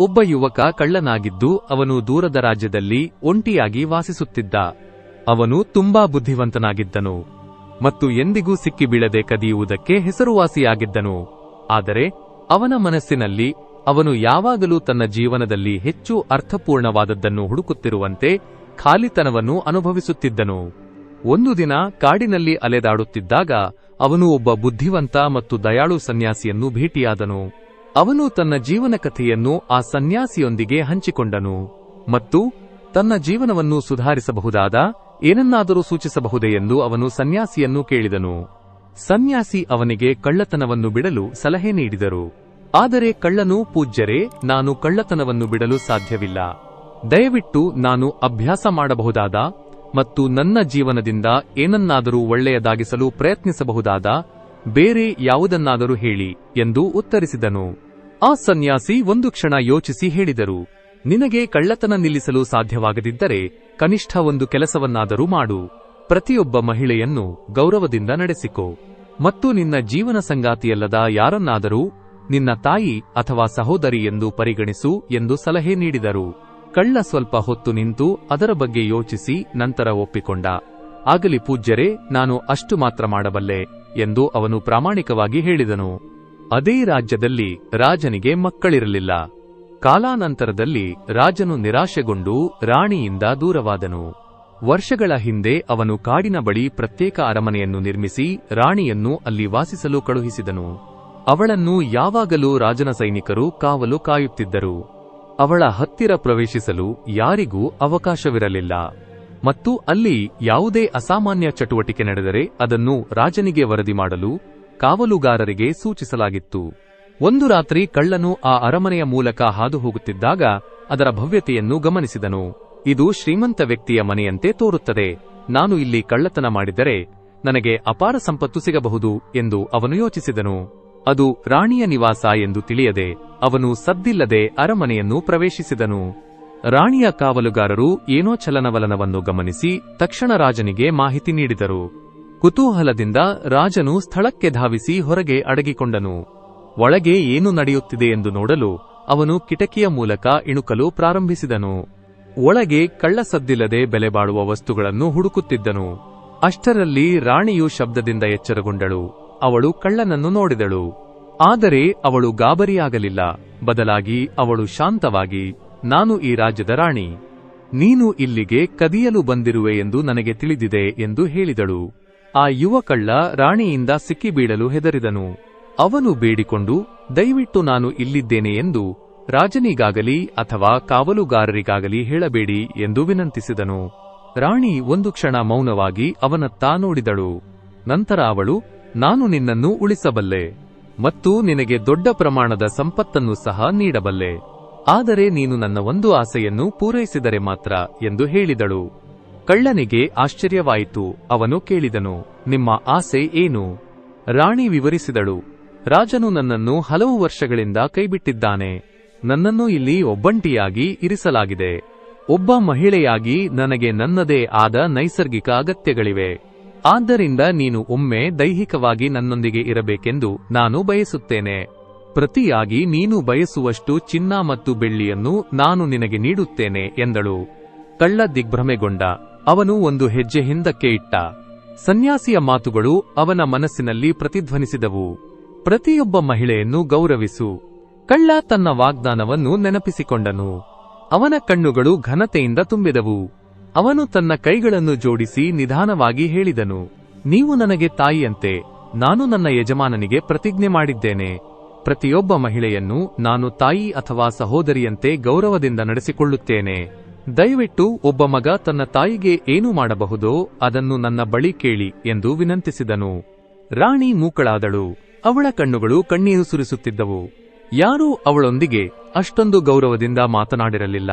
ಒಬ್ಬ ಯುವಕ ಕಳ್ಳನಾಗಿದ್ದು ಅವನು ದೂರದ ರಾಜ್ಯದಲ್ಲಿ ಒಂಟಿಯಾಗಿ ವಾಸಿಸುತ್ತಿದ್ದ. ಅವನು ತುಂಬಾ ಬುದ್ಧಿವಂತನಾಗಿದ್ದನು ಮತ್ತು ಎಂದಿಗೂ ಸಿಕ್ಕಿಬೀಳದೆ ಕದಿಯುವುದಕ್ಕೆ ಹೆಸರುವಾಸಿಯಾಗಿದ್ದನು. ಆದರೆ ಅವನ ಮನಸ್ಸಿನಲ್ಲಿ ಅವನು ಯಾವಾಗಲೂ ತನ್ನ ಜೀವನದಲ್ಲಿ ಹೆಚ್ಚು ಅರ್ಥಪೂರ್ಣವಾದದ್ದನ್ನು ಹುಡುಕುತ್ತಿರುವಂತೆ ಖಾಲಿತನವನ್ನು ಅನುಭವಿಸುತ್ತಿದ್ದನು. ಒಂದು ದಿನ ಕಾಡಿನಲ್ಲಿ ಅಲೆದಾಡುತ್ತಿದ್ದಾಗ ಅವನು ಒಬ್ಬ ಬುದ್ಧಿವಂತ ಮತ್ತು ದಯಾಳು ಸನ್ಯಾಸಿಯನ್ನು ಭೇಟಿಯಾದನು. ಅವನು ತನ್ನ ಜೀವನ ಕಥೆಯನ್ನು ಆ ಸನ್ಯಾಸಿಯೊಂದಿಗೆ ಹಂಚಿಕೊಂಡನು. ಮತ್ತು ತನ್ನ ಜೀವನವನ್ನು ಸುಧಾರಿಸಬಹುದಾದ ಏನನ್ನಾದರೂ ಸೂಚಿಸಬಹುದೇ ಎಂದು ಅವನು ಸನ್ಯಾಸಿಯನ್ನು ಕೇಳಿದನು. ಸನ್ಯಾಸಿ ಅವನಿಗೆ ಕಳ್ಳತನವನ್ನು ಬಿಡಲು ಸಲಹೆ ನೀಡಿದರು. ಆದರೆ ಕಳ್ಳನು ಪೂಜ್ಯರೇ, ನಾನು ಕಳ್ಳತನವನ್ನು ಬಿಡಲು ಸಾಧ್ಯವಿಲ್ಲ. ದಯವಿಟ್ಟು ನಾನು ಅಭ್ಯಾಸ ಮಾಡಬಹುದಾದ ಮತ್ತು ನನ್ನ ಜೀವನದಿಂದ ಏನನ್ನಾದರೂ ಒಳ್ಳೆಯದಾಗಿಸಲು ಪ್ರಯತ್ನಿಸಬಹುದಾದ ಬೇರೆ ಯಾವುದನ್ನಾದರೂ ಹೇಳಿ ಎಂದು ಉತ್ತರಿಸಿದನು. ಆ ಸನ್ಯಾಸಿ ಒಂದು ಕ್ಷಣ ಯೋಚಿಸಿ ಹೇಳಿದರು, ನಿನಗೆ ಕಳ್ಳತನ ನಿಲ್ಲಿಸಲು ಸಾಧ್ಯವಾಗದಿದ್ದರೆ ಕನಿಷ್ಠ ಒಂದು ಕೆಲಸವನ್ನಾದರೂ ಮಾಡು, ಪ್ರತಿಯೊಬ್ಬ ಮಹಿಳೆಯನ್ನು ಗೌರವದಿಂದ ನಡೆಸಿಕೊ, ಮತ್ತು ನಿನ್ನ ಜೀವನ ಸಂಗಾತಿಯಲ್ಲದ ಯಾರನ್ನಾದರೂ ನಿನ್ನ ತಾಯಿ ಅಥವಾ ಸಹೋದರಿ ಎಂದು ಪರಿಗಣಿಸು ಎಂದು ಸಲಹೆ ನೀಡಿದರು. ಕಳ್ಳ ಸ್ವಲ್ಪ ಹೊತ್ತು ನಿಂತು ಅದರ ಬಗ್ಗೆ ಯೋಚಿಸಿ ನಂತರ ಒಪ್ಪಿಕೊಂಡ, ಆಗಲಿ ಪೂಜ್ಯರೇ, ನಾನು ಅಷ್ಟು ಮಾತ್ರ ಮಾಡಬಲ್ಲೆ ಎಂದು ಅವನು ಪ್ರಾಮಾಣಿಕವಾಗಿ ಹೇಳಿದನು. ಅದೇ ರಾಜ್ಯದಲ್ಲಿ ರಾಜನಿಗೆ ಮಕ್ಕಳಿರಲಿಲ್ಲ. ಕಾಲಾನಂತರದಲ್ಲಿ ರಾಜನು ನಿರಾಶೆಗೊಂಡು ರಾಣಿಯಿಂದ ದೂರವಾದನು. ವರ್ಷಗಳ ಹಿಂದೆ ಅವನು ಕಾಡಿನ ಬಳಿ ಪ್ರತ್ಯೇಕ ಅರಮನೆಯನ್ನು ನಿರ್ಮಿಸಿ ರಾಣಿಯನ್ನು ಅಲ್ಲಿ ವಾಸಿಸಲು ಕಳುಹಿಸಿದನು. ಅವಳನ್ನು ಯಾವಾಗಲೂ ರಾಜನ ಸೈನಿಕರು ಕಾವಲು ಕಾಯುತ್ತಿದ್ದರು. ಅವಳ ಹತ್ತಿರ ಪ್ರವೇಶಿಸಲು ಯಾರಿಗೂ ಅವಕಾಶವಿರಲಿಲ್ಲ. ಮತ್ತು ಅಲ್ಲಿ ಯಾವುದೇ ಅಸಾಮಾನ್ಯ ಚಟುವಟಿಕೆ ನಡೆದರೆ ಅದನ್ನು ರಾಜನಿಗೆ ವರದಿ ಮಾಡಲು ಕಾವಲುಗಾರರಿಗೆ ಸೂಚಿಸಲಾಗಿತ್ತು. ಒಂದು ರಾತ್ರಿ ಕಳ್ಳನು ಆ ಅರಮನೆಯ ಮೂಲಕ ಹಾದು ಹೋಗುತ್ತಿದ್ದಾಗ ಅದರ ಭವ್ಯತೆಯನ್ನು ಗಮನಿಸಿದನು. ಇದು ಶ್ರೀಮಂತ ವ್ಯಕ್ತಿಯ ಮನೆಯಂತೆ ತೋರುತ್ತದೆ. ನಾನು ಇಲ್ಲಿ ಕಳ್ಳತನ ಮಾಡಿದರೆ ನನಗೆ ಅಪಾರ ಸಂಪತ್ತು ಸಿಗಬಹುದು ಎಂದು ಅವನು ಯೋಚಿಸಿದನು. ಅದು ರಾಣಿಯ ನಿವಾಸ ಎಂದು ತಿಳಿಯದೆ ಅವನು ಸದ್ದಿಲ್ಲದೆ ಅರಮನೆಯನ್ನು ಪ್ರವೇಶಿಸಿದನು. ರಾಣಿಯ ಕಾವಲುಗಾರರು ಏನೋ ಚಲನವಲನವನ್ನು ಗಮನಿಸಿ ತಕ್ಷಣ ರಾಜನಿಗೆ ಮಾಹಿತಿ ನೀಡಿದರು. ಕುತೂಹಲದಿಂದ ರಾಜನು ಸ್ಥಳಕ್ಕೆ ಧಾವಿಸಿ ಹೊರಗೆ ಅಡಗಿಕೊಂಡನು. ಒಳಗೆ ಏನು ನಡೆಯುತ್ತಿದೆ ಎಂದು ನೋಡಲು ಅವನು ಕಿಟಕಿಯ ಮೂಲಕ ಇಣುಕಲು ಪ್ರಾರಂಭಿಸಿದನು. ಒಳಗೆ ಕಳ್ಳ ಸದ್ದಿಲ್ಲದೆ ಬೆಲೆ ಬಾಳುವ ವಸ್ತುಗಳನ್ನು ಹುಡುಕುತ್ತಿದ್ದನು. ಅಷ್ಟರಲ್ಲಿ ರಾಣಿಯು ಶಬ್ದದಿಂದ ಎಚ್ಚರಗೊಂಡಳು. ಅವಳು ಕಳ್ಳನನ್ನು ನೋಡಿದಳು. ಆದರೆ ಅವಳು ಗಾಬರಿಯಾಗಲಿಲ್ಲ. ಬದಲಾಗಿ ಅವಳು ಶಾಂತವಾಗಿ, ನಾನು ಈ ರಾಜ್ಯದ ರಾಣಿ. ನೀನು ಇಲ್ಲಿಗೆ ಕದಿಯಲು ಬಂದಿರುವೆ ಎಂದು ನನಗೆ ತಿಳಿದಿದೆ ಎಂದು ಹೇಳಿದಳು. ಆ ಯುವ ಕಳ್ಳ ರಾಣಿಯಿಂದ ಸಿಕ್ಕಿಬೀಳಲು ಹೆದರಿದನು. ಅವನು ಬೇಡಿಕೊಂಡು, ದಯವಿಟ್ಟು ನಾನು ಇಲ್ಲಿದ್ದೇನೆ ಎಂದು ರಾಜನಿಗಾಗಲಿ ಅಥವಾ ಕಾವಲುಗಾರರಿಗಾಗಲಿ ಹೇಳಬೇಡಿ ಎಂದು ವಿನಂತಿಸಿದನು. ರಾಣಿ ಒಂದು ಕ್ಷಣ ಮೌನವಾಗಿ ಅವನತ್ತ ನೋಡಿದಳು. ನಂತರ ಅವಳು, ನಾನು ನಿನ್ನನ್ನು ಉಳಿಸಬಲ್ಲೆ ಮತ್ತು ನಿನಗೆ ದೊಡ್ಡ ಪ್ರಮಾಣದ ಸಂಪತ್ತನ್ನು ಸಹ ನೀಡಬಲ್ಲೆ. ಆದರೆ ನೀನು ನನ್ನ ಒಂದು ಆಸೆಯನ್ನು ಪೂರೈಸಿದರೆ ಮಾತ್ರ ಎಂದು ಹೇಳಿದಳು. ಕಳ್ಳನಿಗೆ ಆಶ್ಚರ್ಯವಾಯಿತು. ಅವನು ಕೇಳಿದನು, ನಿಮ್ಮ ಆಸೆ ಏನು? ರಾಣಿ ವಿವರಿಸಿದಳು, ರಾಜನು ನನ್ನನ್ನು ಹಲವು ವರ್ಷಗಳಿಂದ ಕೈಬಿಟ್ಟಿದ್ದಾನೆ. ನನ್ನನ್ನು ಇಲ್ಲಿ ಒಬ್ಬಂಟಿಯಾಗಿ ಇರಿಸಲಾಗಿದೆ. ಒಬ್ಬ ಮಹಿಳೆಯಾಗಿ ನನಗೆ ನನ್ನದೇ ಆದ ನೈಸರ್ಗಿಕ ಅಗತ್ಯಗಳಿವೆ. ಆದ್ದರಿಂದ ನೀನು ಒಮ್ಮೆ ದೈಹಿಕವಾಗಿ ನನ್ನೊಂದಿಗೆ ಇರಬೇಕೆಂದು ನಾನು ಬಯಸುತ್ತೇನೆ. ಪ್ರತಿಯಾಗಿ ನೀನು ಬಯಸುವಷ್ಟು ಚಿನ್ನ ಮತ್ತು ಬೆಳ್ಳಿಯನ್ನು ನಾನು ನಿನಗೆ ನೀಡುತ್ತೇನೆ ಎಂದಳು. ಕಳ್ಳ ದಿಗ್ಭ್ರಮೆಗೊಂಡ. ಅವನು ಒಂದು ಹೆಜ್ಜೆ ಹಿಂದಕ್ಕೆ ಇಟ್ಟ. ಸನ್ಯಾಸಿಯ ಮಾತುಗಳು ಅವನ ಮನಸ್ಸಿನಲ್ಲಿ ಪ್ರತಿಧ್ವನಿಸಿದವು. ಪ್ರತಿಯೊಬ್ಬ ಮಹಿಳೆಯನ್ನು ಗೌರವಿಸು. ಕಳ್ಳ ತನ್ನ ವಾಗ್ದಾನವನ್ನು ನೆನಪಿಸಿಕೊಂಡನು. ಅವನ ಕಣ್ಣುಗಳು ಘನತೆಯಿಂದ ತುಂಬಿದವು. ಅವನು ತನ್ನ ಕೈಗಳನ್ನು ಜೋಡಿಸಿ ನಿಧಾನವಾಗಿ ಹೇಳಿದನು, ನೀವು ನನಗೆ ತಾಯಿಯಂತೆ, ನಾನು ನನ್ನ ಯಜಮಾನನಿಗೆ ಪ್ರತಿಜ್ಞೆ ಮಾಡಿದ್ದೇನೆ. ಪ್ರತಿಯೊಬ್ಬ ಮಹಿಳೆಯನ್ನು ನಾನು ತಾಯಿ ಅಥವಾ ಸಹೋದರಿಯಂತೆ ಗೌರವದಿಂದ ನಡೆಸಿಕೊಳ್ಳುತ್ತೇನೆ. ದಯವಿಟ್ಟು ಒಬ್ಬ ಮಗ ತನ್ನ ತಾಯಿಗೆ ಏನು ಮಾಡಬಹುದೋ ಅದನ್ನು ನನ್ನ ಬಳಿ ಕೇಳಿ ಎಂದು ವಿನಂತಿಸಿದನು. ರಾಣಿ ಮೂಕಳಾದಳು. ಅವಳ ಕಣ್ಣುಗಳು ಕಣ್ಣೀರು ಸುರಿಸುತ್ತಿದ್ದವು ಯಾರೂ ಅವಳೊಂದಿಗೆ ಅಷ್ಟೊಂದು ಗೌರವದಿಂದ ಮಾತನಾಡಿರಲಿಲ್ಲ.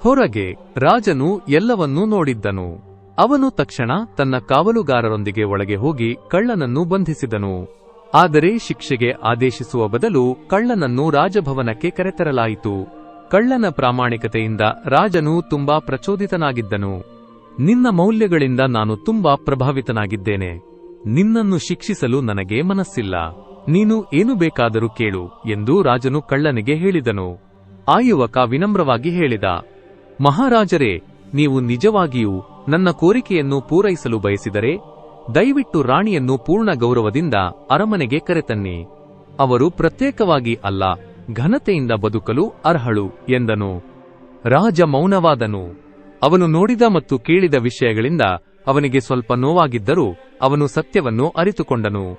ಹೊರಗೆ ರಾಜನು ಎಲ್ಲವನ್ನೂ ನೋಡಿದ್ದನು. ಅವನು ತಕ್ಷಣ ತನ್ನ ಕಾವಲುಗಾರರೊಂದಿಗೆ ಒಳಗೆ ಹೋಗಿ ಕಳ್ಳನನ್ನು ಬಂಧಿಸಿದನು. ಆದರೆ ಶಿಕ್ಷೆಗೆ ಆದೇಶಿಸುವ ಬದಲು ಕಳ್ಳನನ್ನು ರಾಜಭವನಕ್ಕೆ ಕರೆತರಲಾಯಿತು. ಕಳ್ಳನ ಪ್ರಾಮಾಣಿಕತೆಯಿಂದ ರಾಜನು ತುಂಬಾ ಪ್ರಚೋದಿತನಾಗಿದ್ದನು. ನಿನ್ನ ಮೌಲ್ಯಗಳಿಂದ ನಾನು ತುಂಬಾ ಪ್ರಭಾವಿತನಾಗಿದ್ದೇನೆ. ನಿನ್ನನ್ನು ಶಿಕ್ಷಿಸಲು ನನಗೆ ಮನಸ್ಸಿಲ್ಲ. ನೀನು ಏನು ಬೇಕಾದರೂ ಕೇಳು ಎಂದು ರಾಜನು ಕಳ್ಳನಿಗೆ ಹೇಳಿದನು. ಆ ಯುವಕ ವಿನಮ್ರವಾಗಿ ಹೇಳಿದ, ಮಹಾರಾಜರೇ, ನೀವು ನಿಜವಾಗಿಯೂ ನನ್ನ ಕೋರಿಕೆಯನ್ನು ಪೂರೈಸಲು ಬಯಸಿದರೆ ದಯವಿಟ್ಟು ರಾಣಿಯನ್ನು ಪೂರ್ಣ ಗೌರವದಿಂದ ಅರಮನೆಗೆ ಕರೆತನ್ನಿ. ಅವರು ಪ್ರತ್ಯೇಕವಾಗಿ ಅಲ್ಲ ಘನತೆಯಿಂದ ಬದುಕಲು ಅರ್ಹಳು ಎಂದನು. ರಾಜ ಮೌನವಾದನು. ಅವನು ನೋಡಿದ ಮತ್ತು ಕೇಳಿದ ವಿಷಯಗಳಿಂದ ಅವನಿಗೆ ಸ್ವಲ್ಪ ನೋವಾಗಿದ್ದರೂ ಅವನು ಸತ್ಯವನ್ನು ಅರಿತುಕೊಂಡನು.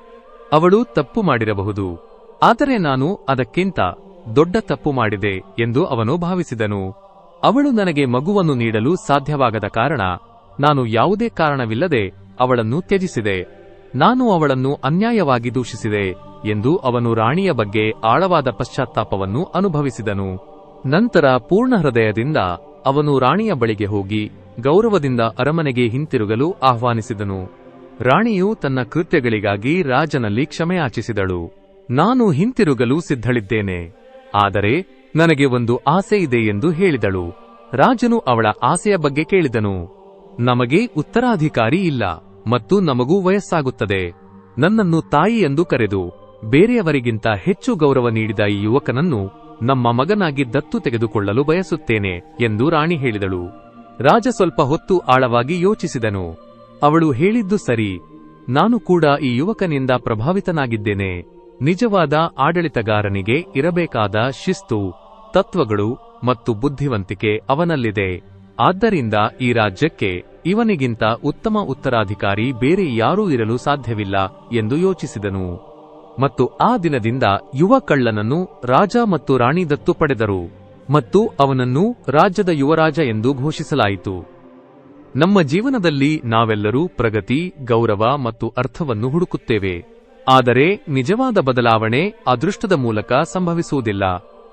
ಅವಳು ತಪ್ಪು ಮಾಡಿರಬಹುದು. ಆದರೆ ನಾನು ಅದಕ್ಕಿಂತ ದೊಡ್ಡ ತಪ್ಪು ಮಾಡಿದೆ ಎಂದು ಅವನು ಭಾವಿಸಿದನು. ಅವಳು ನನಗೆ ಮಗುವನ್ನು ನೀಡಲು ಸಾಧ್ಯವಾಗದ ಕಾರಣ ನಾನು ಯಾವುದೇ ಕಾರಣವಿಲ್ಲದೆ ಅವಳನ್ನು ತ್ಯಜಿಸಿದೆ. ನಾನು ಅವಳನ್ನು ಅನ್ಯಾಯವಾಗಿ ದೂಷಿಸಿದೆ. ಎಂದು ಅವನು ರಾಣಿಯ ಬಗ್ಗೆ ಆಳವಾದ ಪಶ್ಚಾತ್ತಾಪವನ್ನು ಅನುಭವಿಸಿದನು. ನಂತರ ಪೂರ್ಣ ಹೃದಯದಿಂದ ಅವನು ರಾಣಿಯ ಬಳಿಗೆ ಹೋಗಿ ಗೌರವದಿಂದ ಅರಮನೆಗೆ ಹಿಂತಿರುಗಲು ಆಹ್ವಾನಿಸಿದನು. ರಾಣಿಯು ತನ್ನ ಕೃತ್ಯಗಳಿಗಾಗಿ ರಾಜನಲ್ಲಿ ಕ್ಷಮೆಯಾಚಿಸಿದಳು. ನಾನು ಹಿಂತಿರುಗಲು ಸಿದ್ಧಳಿದ್ದೇನೆ. ಆದರೆ ನನಗೆ ಒಂದು ಆಸೆ ಇದೆ ಎಂದು ಹೇಳಿದಳು. ರಾಜನು ಅವಳ ಆಸೆಯ ಬಗ್ಗೆ ಕೇಳಿದನು. ನಮಗೆ ಉತ್ತರಾಧಿಕಾರಿ ಇಲ್ಲ ಮತ್ತು ನಮಗೂ ವಯಸ್ಸಾಗುತ್ತದೆ. ನನ್ನನ್ನು ತಾಯಿ ಎಂದು ಕರೆದು ಬೇರೆಯವರಿಗಿಂತ ಹೆಚ್ಚು ಗೌರವ ನೀಡಿದ ಈ ಯುವಕನನ್ನು ನಮ್ಮ ಮಗನಾಗಿ ದತ್ತು ತೆಗೆದುಕೊಳ್ಳಲು ಬಯಸುತ್ತೇನೆ ಎಂದು ರಾಣಿ ಹೇಳಿದಳು. ರಾಜ ಸ್ವಲ್ಪ ಹೊತ್ತು ಆಳವಾಗಿ ಯೋಚಿಸಿದನು. ಅವಳು ಹೇಳಿದ್ದು ಸರಿ. ನಾನು ಕೂಡ ಈ ಯುವಕನಿಂದ ಪ್ರಭಾವಿತನಾಗಿದ್ದೇನೆ. ನಿಜವಾದ ಆಡಳಿತಗಾರನಿಗೆ ಇರಬೇಕಾದ ಶಿಸ್ತು, ತತ್ವಗಳು ಮತ್ತು ಬುದ್ಧಿವಂತಿಕೆ ಅವನಲ್ಲಿದೆ. ಆದ್ದರಿಂದ ಈ ರಾಜ್ಯಕ್ಕೆ ಇವನಿಗಿಂತ ಉತ್ತಮ ಉತ್ತರಾಧಿಕಾರಿ ಬೇರೆ ಯಾರೂ ಇರಲು ಸಾಧ್ಯವಿಲ್ಲ ಎಂದು ಯೋಚಿಸಿದನು. ಮತ್ತು ಆ ದಿನದಿಂದ ಯುವ ಕಳ್ಳನನ್ನು ರಾಜ ಮತ್ತು ರಾಣಿ ದತ್ತು ಪಡೆದರು ಮತ್ತು ಅವನನ್ನು ರಾಜ್ಯದ ಯುವರಾಜ ಎಂದು ಘೋಷಿಸಲಾಯಿತು. ನಮ್ಮ ಜೀವನದಲ್ಲಿ ನಾವೆಲ್ಲರೂ ಪ್ರಗತಿ, ಗೌರವ ಮತ್ತು ಅರ್ಥವನ್ನು ಹುಡುಕುತ್ತೇವೆ. ಆದರೆ ನಿಜವಾದ ಬದಲಾವಣೆ ಅದೃಷ್ಟದ ಮೂಲಕ ಸಂಭವಿಸುವುದಿಲ್ಲ.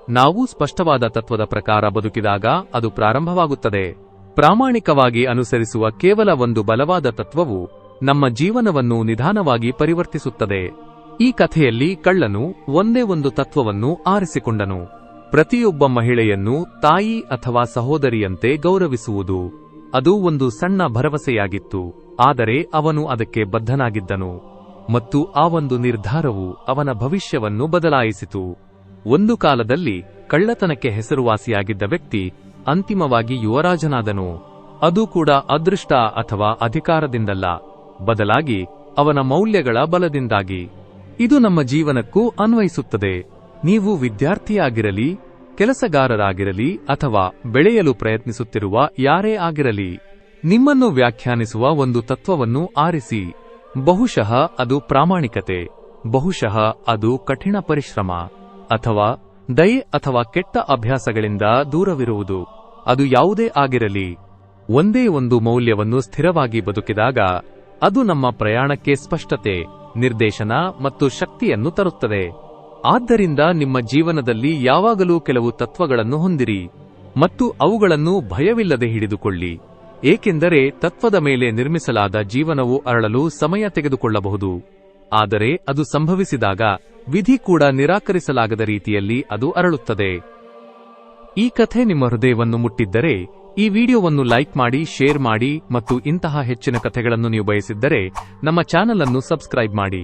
ನಾವು ಸ್ಪಷ್ಟವಾದ ತತ್ವದ ಪ್ರಕಾರ ಬದುಕಿದಾಗ ಅದು ಪ್ರಾರಂಭವಾಗುತ್ತದೆ. ಪ್ರಾಮಾಣಿಕವಾಗಿ ಅನುಸರಿಸುವ ಕೇವಲ ಒಂದು ಬಲವಾದ ತತ್ವವು ನಮ್ಮ ಜೀವನವನ್ನು ನಿಧಾನವಾಗಿ ಪರಿವರ್ತಿಸುತ್ತದೆ. ಈ ಕಥೆಯಲ್ಲಿ ಕಳ್ಳನು ಒಂದೇ ಒಂದು ತತ್ವವನ್ನು ಆರಿಸಿಕೊಂಡನು. ಪ್ರತಿಯೊಬ್ಬ ಮಹಿಳೆಯನ್ನು ತಾಯಿ ಅಥವಾ ಸಹೋದರಿಯಂತೆ ಗೌರವಿಸುವುದು. ಅದು ಒಂದು ಸಣ್ಣ ಭರವಸೆಯಾಗಿತ್ತು. ಆದರೆ ಅವನು ಅದಕ್ಕೆ ಬದ್ಧನಾಗಿದ್ದನು. ಮತ್ತು ಆ ಒಂದು ನಿರ್ಧಾರವು ಅವನ ಭವಿಷ್ಯವನ್ನು ಬದಲಾಯಿಸಿತು. ಒಂದು ಕಾಲದಲ್ಲಿ ಕಳ್ಳತನಕ್ಕೆ ಹೆಸರುವಾಸಿಯಾಗಿದ್ದ ವ್ಯಕ್ತಿ ಅಂತಿಮವಾಗಿ ಯುವರಾಜನಾದನು. ಅದು ಕೂಡ ಅದೃಷ್ಟ ಅಥವಾ ಅಧಿಕಾರದಿಂದಲ್ಲ. ಬದಲಾಗಿ ಅವನ ಮೌಲ್ಯಗಳ ಬಲದಿಂದಾಗಿ. ಇದು ನಮ್ಮ ಜೀವನಕ್ಕೂ ಅನ್ವಯಿಸುತ್ತದೆ. ನೀವು ವಿದ್ಯಾರ್ಥಿಯಾಗಿರಲಿ, ಕೆಲಸಗಾರರಾಗಿರಲಿ ಅಥವಾ ಬೆಳೆಯಲು ಪ್ರಯತ್ನಿಸುತ್ತಿರುವ ಯಾರೇ ಆಗಿರಲಿ, ನಿಮ್ಮನ್ನು ವ್ಯಾಖ್ಯಾನಿಸುವ ಒಂದು ತತ್ವವನ್ನು ಆರಿಸಿ. ಬಹುಶಃ ಅದು ಪ್ರಾಮಾಣಿಕತೆ, ಬಹುಶಃ ಅದು ಕಠಿಣ ಪರಿಶ್ರಮ, ಅಥವಾ ದಯೆ ಅಥವಾ ಕೆಟ್ಟ ಅಭ್ಯಾಸಗಳಿಂದ ದೂರವಿರುವುದು. ಅದು ಯಾವುದೇ ಆಗಿರಲಿ, ಒಂದೇ ಒಂದು ಮೌಲ್ಯವನ್ನು ಸ್ಥಿರವಾಗಿ ಬದುಕಿದಾಗ ಅದು ನಮ್ಮ ಪ್ರಯಾಣಕ್ಕೆ ಸ್ಪಷ್ಟತೆ, ನಿರ್ದೇಶನ ಮತ್ತು ಶಕ್ತಿಯನ್ನು ತರುತ್ತದೆ. ಆದ್ದರಿಂದ ನಿಮ್ಮ ಜೀವನದಲ್ಲಿ ಯಾವಾಗಲೂ ಕೆಲವು ತತ್ವಗಳನ್ನು ಹೊಂದಿರಿ ಮತ್ತು ಅವುಗಳನ್ನು ಭಯವಿಲ್ಲದೆ ಹಿಡಿದುಕೊಳ್ಳಿ. ಏಕೆಂದರೆ ತತ್ವದ ಮೇಲೆ ನಿರ್ಮಿಸಲಾದ ಜೀವನವು ಅರಳಲು ಸಮಯ ತೆಗೆದುಕೊಳ್ಳಬಹುದು. ಆದರೆ ಅದು ಸಂಭವಿಸಿದಾಗ ವಿಧಿ ಕೂಡ ನಿರಾಕರಿಸಲಾಗದ ರೀತಿಯಲ್ಲಿ ಅದು ಅರಳುತ್ತದೆ. ಈ ಕಥೆ ನಿಮ್ಮ ಹೃದಯವನ್ನು ಮುಟ್ಟಿದ್ದರೆ ಈ ವಿಡಿಯೋವನ್ನು ಲೈಕ್ ಮಾಡಿ, ಶೇರ್ ಮಾಡಿ ಮತ್ತು ಇಂತಹ ಹೆಚ್ಚಿನ ಕಥೆಗಳನ್ನು ನೀವು ಬಯಸಿದ್ದರೆ ನಮ್ಮ ಚಾನಲ್ ಅನ್ನು ಸಬ್ಸ್ಕ್ರೈಬ್ ಮಾಡಿ.